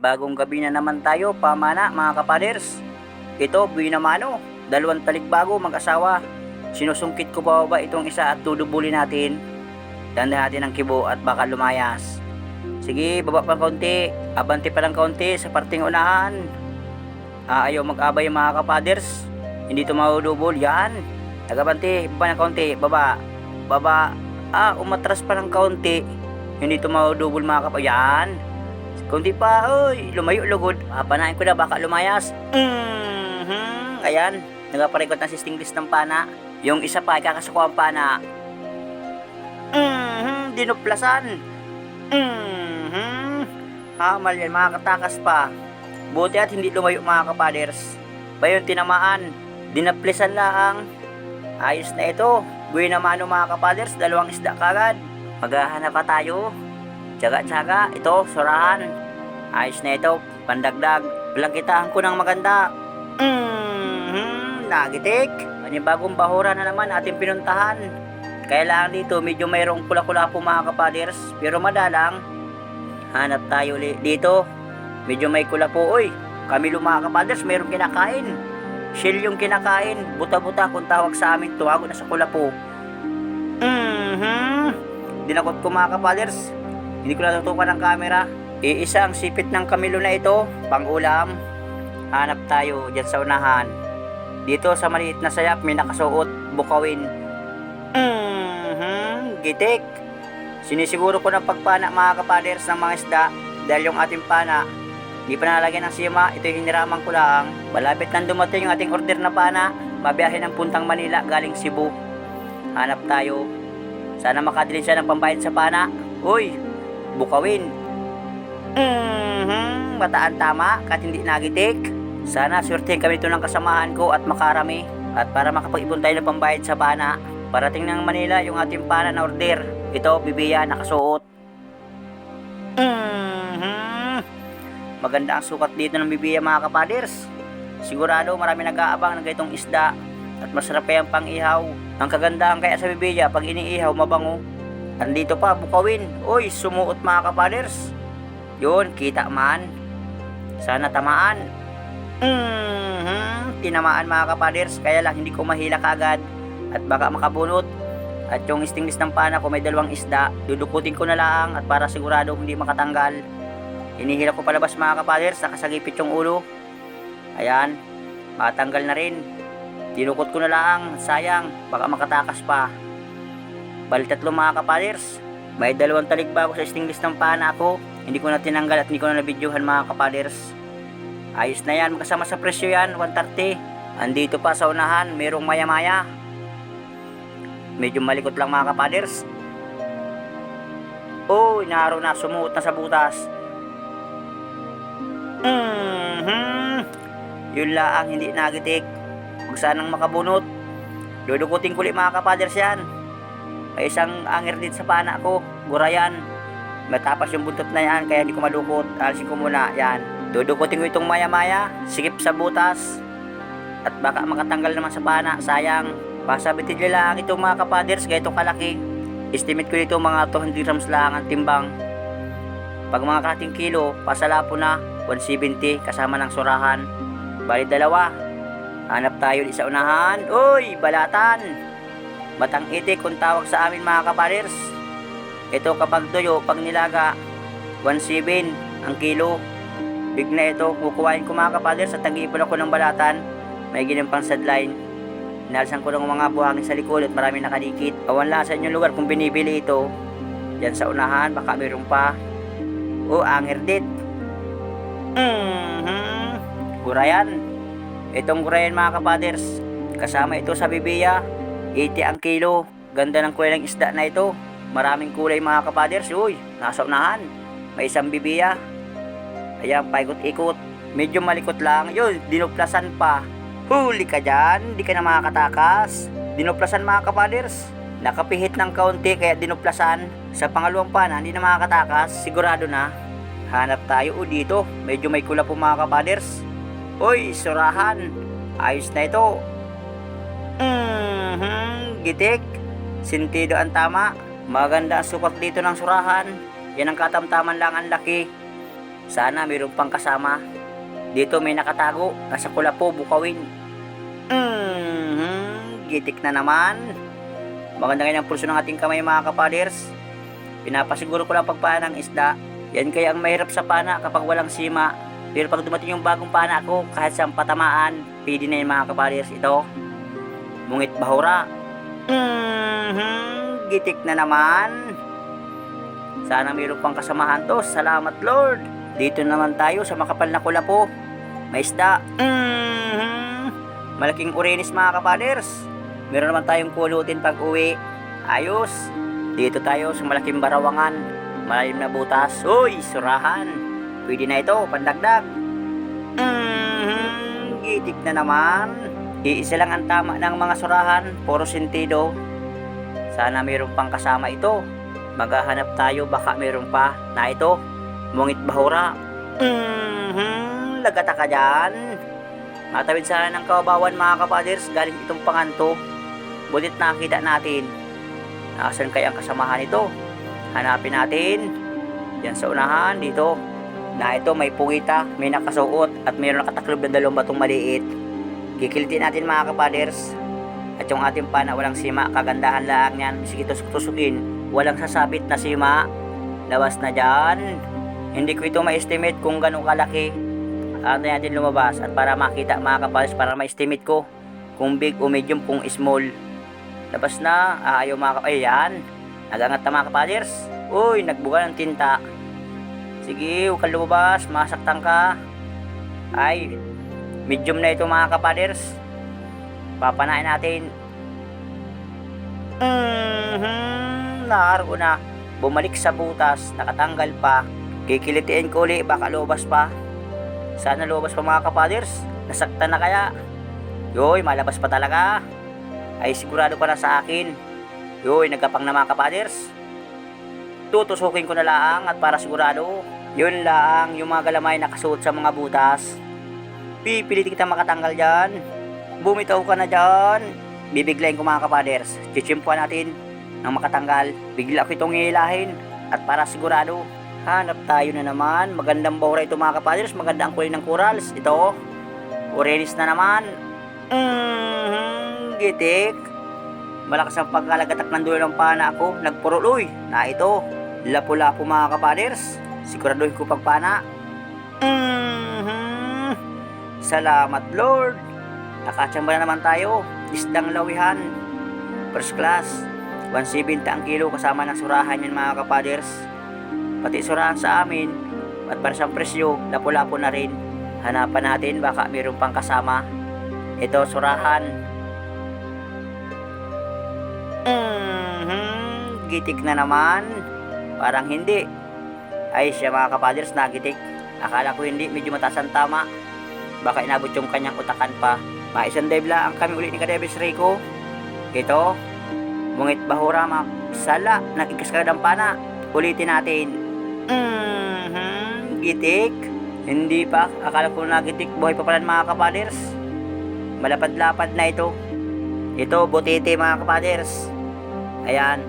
panibagong gabi na naman tayo, pamana mga kapaders. Ito, buwi na mano, dalawang talikbago mag-asawa. Sinusungkit ko pa ba itong isa at tudubuli natin? Tanda natin ang kibo at baka lumayas. Sige, baba pa konti. Abante pa lang konti sa parting unahan. Ah, ayaw mag-abay mga kapaders. Hindi ito maudubol. Yan. Tagabante, baba na konti. Baba. Baba. Ah, umatras pa ng kaunti. Hindi ito maudubol mga kapaders. Yan. Kunti pa, oy, lumayo lugod. Ah, panahin ko na, baka lumayas. Mhm. Ayan, nagaparikot na si Stingless ng pana. Yung isa pa, ikakasuko ang pana. Mhm, dinuplasan. Mhm. Hamal yan, mga katakas pa. Buti at hindi lumayo mga kapaders. Bayon tinamaan, dinaplisan lang. Ayos na ito. Buwi naman mga kapaders, dalawang isda kagad. Maghahanap pa tayo. Tsaga-tsaga, ito, surahan. Ayos na ito, pandagdag. Plagitaan ko ng maganda. Mm-hmm, nagitik. Panibagong bahura na naman ating pinuntahan. Kaya lang dito, medyo mayroong kula-kula po mga kapaders. Pero madalang, hanap tayo ulit dito. Medyo may kula po, oy. Kami mga kapaders, mayroong kinakain. Shell yung kinakain. Buta-buta kung tawag sa amin, tuwago na sa kula po. Mm-hmm. Dinakot ko mga kapaders. Hindi ko natutukan ng camera. Iisa ang sipit ng kamilo na ito, pang ulam. Hanap tayo dyan sa unahan. Dito sa maliit na sayap, may nakasuot, bukawin. Mhm, gitik. Sinisiguro ko ng pagpana mga kapaders ng mga isda dahil yung ating pana, hindi pa nalagyan ng sima, ito yung hiniraman ko lang. Malapit nang dumating yung ating order na pana, mabiyahe ng puntang Manila galing Cebu. Hanap tayo. Sana makadilin siya ng pambayad sa pana. Uy, bukawin. Mhm, mataan tama, kat hindi nagitik. Sana swertehin kami ito ng kasamahan ko at makarami. At para makapag-ipon tayo ng pambayad sa pana, parating ng Manila yung ating pana na order. Ito, bibiya, nakasuot. Mhm. Maganda ang sukat dito ng bibiya mga kapaders. Sigurado marami nag-aabang ng ganitong isda at masarap kaya ang pang-ihaw. Ang kagandahan kaya sa bibiya pag iniihaw mabango. Andito pa, bukawin. Uy, sumuot mga kapaders. Yun, kita man. Sana tamaan. Mhm, tinamaan mga kapaders, kaya lang hindi ko mahila kagad at baka makabunot. At yung stingless ng pana ko may dalawang isda, dudukutin ko na lang at para sigurado hindi makatanggal. Hinihila ko palabas mga kapaders, nakasagipit yung ulo. Ayan, matanggal na rin. Dinukot ko na lang, sayang, baka makatakas pa. Bali tatlo mga kapaders, may dalawang talikbago sa stingless ng pana ko. Hindi ko na tinanggal at hindi ko na nabidyohan mga kapaders. Ayos na yan, kasama sa presyo yan, 130. Andito pa sa unahan, merong maya-maya. Medyo malikot lang mga kapaders. Oh, inaro na, sumuot na sa butas. Mhm. Yun lang, hindi nagitik. Huwag sanang makabunot. Dudukutin ko ulit mga kapaders yan. May isang anger din sa pana ko, gurayan. Matapas yung buntot na yan, kaya hindi ko madukot. Alisin ko muna, yan. Dudukutin ko itong maya-maya, sikip sa butas. At baka makatanggal naman sa pana, sayang. Pasabitin nyo lang itong mga kapaders, ganito kalaki. Estimate ko dito mga 200 grams lang ang timbang. Pag mga kating kilo, pasala po na 170 kasama ng surahan. Bali dalawa. Hanap tayo di sa unahan. Uy, balatan! Batang itik kung tawag sa amin mga kapaders. Ito kapag tuyo, pag nilaga, 1.7 ang kilo. Big na ito, kukuhain ko mga kapaders at tag-iipon ako ng balatan. May ginampang sadline. Inalisan ko ng mga buhangin sa likod at marami nakadikit. Awan lang sa inyong lugar kung binibili ito. Yan sa unahan, baka mayroon pa. O, anger dit. Mhm. Gurayan. Itong gurayan mga kapaders. Kasama ito sa bibiya. 80 ang kilo. Ganda ng kulay ng isda na ito. Maraming kulay mga kapaders. Uy, nasa unahan. May isang bibiya. Ayan, paikot-ikot. Medyo malikot lang. Yun, dinuplasan pa. Huli ka dyan. Di ka na makakatakas. Dinuplasan mga kapaders. Nakapihit ng kaunti kaya dinuplasan. Sa pangalawang pana, hindi na makakatakas. Sigurado na. Hanap tayo o dito. Medyo may kula po mga kapaders. Uy, surahan. Ayos na ito. Mhm, gitik. Sintido ang tama. Maganda ang sukat dito ng surahan. Yan ang katamtaman lang ang laki. Sana mayroon pang kasama. Dito may nakatago. Nasa kulapo, bukawin. Mhm, gitik na naman. Maganda ngayon ang pulso ng ating kamay mga kapaders. Pinapasiguro ko lang pagpana ng isda. Yan kaya ang mahirap sa pana kapag walang sima. Pero pag dumating yung bagong pana ko, kahit sa patamaan, pwede na yung mga kapaders. Ito, mungit bahura. Mhm, gitik na naman. Sana mayroon pang kasamahan to. Salamat Lord. Dito naman tayo sa makapal na kulapo. May isda. Mhm. Malaking urinis mga kapaders. Meron naman tayong pulutin pag uwi. Ayos. Dito tayo sa malaking barawangan. Malalim na butas. Uy, surahan. Pwede na ito, pandagdag. Mhm. Gitik na naman. Iisa lang ang tama ng mga surahan. Puro sentido. Sana mayroon pang kasama ito. Maghahanap tayo baka mayroon pa na ito. Mungit bahura. Mhm. Lagata ka dyan. Matawid sana ng kawabawan mga kapaders galing itong panganto. Bulit nakita natin. Nasaan kaya ang kasamahan nito? Hanapin natin. Yan sa unahan dito. Na ito may puwita, may nakasuot at mayroon nakataklob na dalawang batong maliit. Kikilitin natin mga kapaders. At yung ating pana walang sima, kagandahan lang yan. Sige tusok-tusukin. Walang sasabit na sima. Labas na dyan. Hindi ko ito ma-estimate kung gano'ng kalaki. Ano natin lumabas at para makita mga kapaders, para ma-estimate ko kung big o medium, kung small. Labas na, ah, ayaw mga kapaders. Ayan, nagangat na mga kapaders. Uy, nagbuga ng tinta. Sige, huwag kang lumabas, masaktan ka. Ay, medium na ito mga kapaders. Papanain natin. Mhm, naaro na. Bumalik sa butas, nakatanggal pa. Kikilitiin ko uli, baka lumabas pa. Sana lumabas pa mga kapaders. Nasaktan na kaya. Yoy, malabas pa talaga. Ay sigurado ka na sa akin. Yoy, nagkapang na mga kapaders. Tutusukin ko na lang at para sigurado. Yun lang, yung mga galamay nakasuot sa mga butas. Pipilitin kita makatanggal dyan. Bumitaw ka na dyan. Bibiglayin ko mga kapaders. Chichimpuan natin ng makatanggal. Bigla ko itong hilahin. At para sigurado, hanap tayo na naman. Magandang bahura ito mga kapaders. Maganda ang kulay ng corals. Ito, orelis na naman. Mm-hmm, gitik. Malakas ang pagkalagatak ng dulo ng pana ako. Nagpuruloy na ito. Lapu-lapu mga kapaders. Siguraduhin ko pagpana. Mhm. Salamat Lord. Nakachamba na naman tayo. Isdang lawihan. First class. 170 ang kilo kasama ng surahan yan mga kapaders. Pati surahan sa amin. At para sa presyo, lapu-lapu na rin. Hanapan natin baka mayroon pang kasama. Ito surahan. Mhm. Gitik na naman. Parang hindi. Ay siya mga kapaders nagitik. Akala ko hindi, medyo mataas ang tama. Baka inabot yung kanyang utakan pa. Maisang dive lang kami ulit ni Kadebes Rico. Ito, mungit bahura mga sala, nakikiskagad ang pana. Ulitin natin. Mhm, gitik. Hindi pa, akala ko nagitik. Buhay pa pala mga kapaders. Malapad-lapad na ito. Ito, butete mga kapaders. Ayan,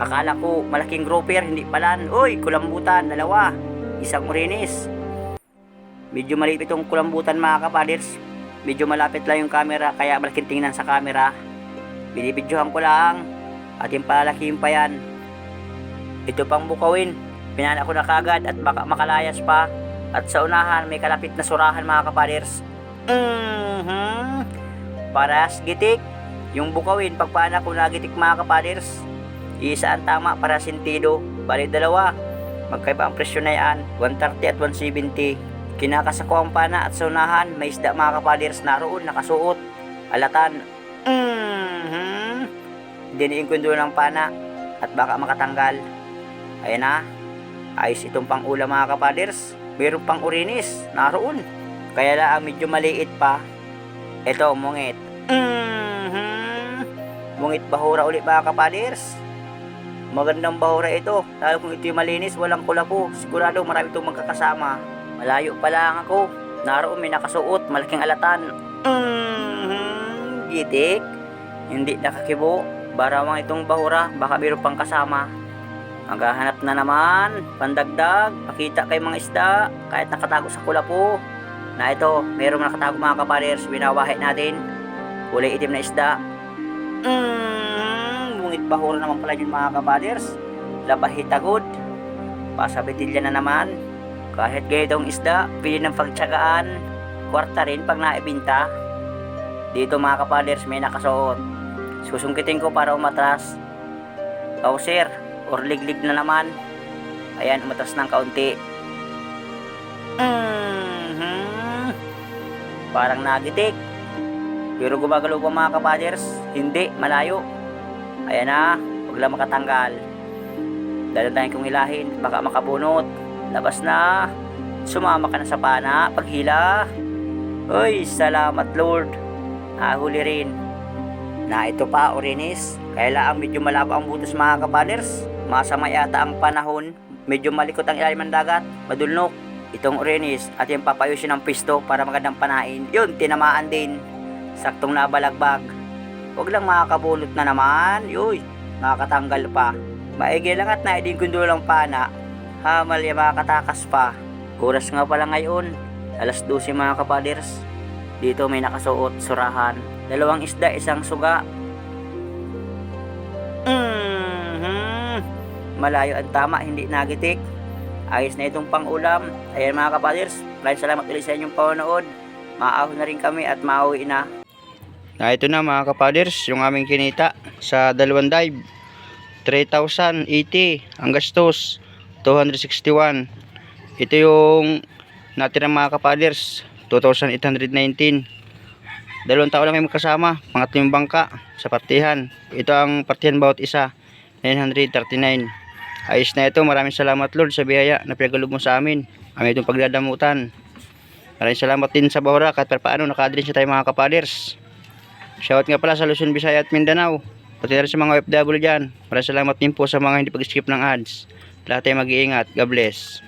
Akala ko malaking grouper, hindi pala. Uy, kulambutan, dalawa. Isang urinis. Medyo maliit itong kulambutan mga kapaders. Medyo malapit lang yung camera, kaya malaking tingnan sa camera. Binibidyohan ko lang. At yung palalakihin pa yan. Ito pang bukawin. Pinana ko na kagad at baka makalayas pa. At sa unahan, may kalapit na surahan mga kapaders. Mhm. Paras gitik. Yung bukawin, pagpana ko nagitik mga kapaders. Isa ang tama para sentido. Bali dalawa. Magkaiba ang presyo na yan. 130 at 170. Kinakasako ang pana at sunahan. May isda mga kapaders naroon nakasuot. Alatan. Mhm. Diniin ko yung dulo ng pana. At baka makatanggal. Ayan na. Ayos itong pang ulam mga kapaders. Mayroon pang urinis. Naroon. Kaya lang medyo maliit pa. Ito, mungit. Mhm. Mungit bahura ulit mga kapaders. Magandang bahura ito. Lalo kung ito yung malinis, walang kulapo. Sigurado marami itong magkakasama. Malayo pa lang ako. Naroon may nakasuot, malaking alatan. Mm-hmm. Gitik. Hindi nakakibo. Barawang itong bahura, baka mayroon pang kasama. Maghahanap na naman, pandagdag, makita kay mga isda, kahit nakatago sa kulapo. Na ito, mayroong nakatago mga kapaders, winawahi natin. Kulay itim na isda. Mmm, bungit bahura naman pala yun mga kapaders. Labahitagod. Pasabitilya na naman. Kahit ganitong isda, pili ng pagtsagaan. Kwarta rin pag naibinta. Dito mga kapaders, may nakasuot. Susungkitin ko para umatras. Pauser, or liglig na naman. Ayan, umatras ng kaunti. Mhm. Parang nagitik. Pero gumagalaw pa mga kapaders. Hindi, malayo. Ayan na, huwag lang makatanggal. Dahil tayo kong hilahin, baka makabunot. Labas na. Sumama ka na sa pana, paghila. Uy, salamat Lord. Nahuli rin. Na ito pa, Orinis. Kaya ang medyo malabo ang butas mga kapaders. Masama yata ang panahon. Medyo malikot ang ilalim ng dagat. Madulnok. Itong Orinis at yung papayusin ng pisto para magandang panain. Yun, tinamaan din. Saktong nabalagbag. Huwag lang makakabulot na naman. Uy, makakatanggal pa. Maigi lang at naidin kundo lang pana. Hamal yung makakatakas pa. Oras nga pala ngayon. Alas 12 mga kapaders. Dito may nakasuot, surahan. Dalawang isda, isang suga. Mhm. Malayo ang tama, hindi nagitik. Ayos na itong pang-ulam. Ayan mga kapaders, maraming salamat ulit sa inyong panonood. Maahon na rin kami at mauwi na. Na ito na mga kapaders, yung aming kinita sa dalawang dive. 3,080 ang gastos, 261. Ito yung natira mga kapaders, 2,819. Dalawang tao lang kami kasama, pangatlong bangka sa partihan. Ito ang partihan bawat isa, 939. Ayos na ito, maraming salamat Lord sa biyaya na pinagalob mo sa amin. Amin itong pagdadamutan. Maraming salamat din sa Bahura kahit pa paano nakadrin siya tayo mga kapaders. Shoutout nga pala sa Luzon, Visaya at Mindanao. Pati na rin sa mga OFW dyan. Maraming salamat din po sa mga hindi pag-skip ng ads. Lahat tayo mag-iingat. God bless.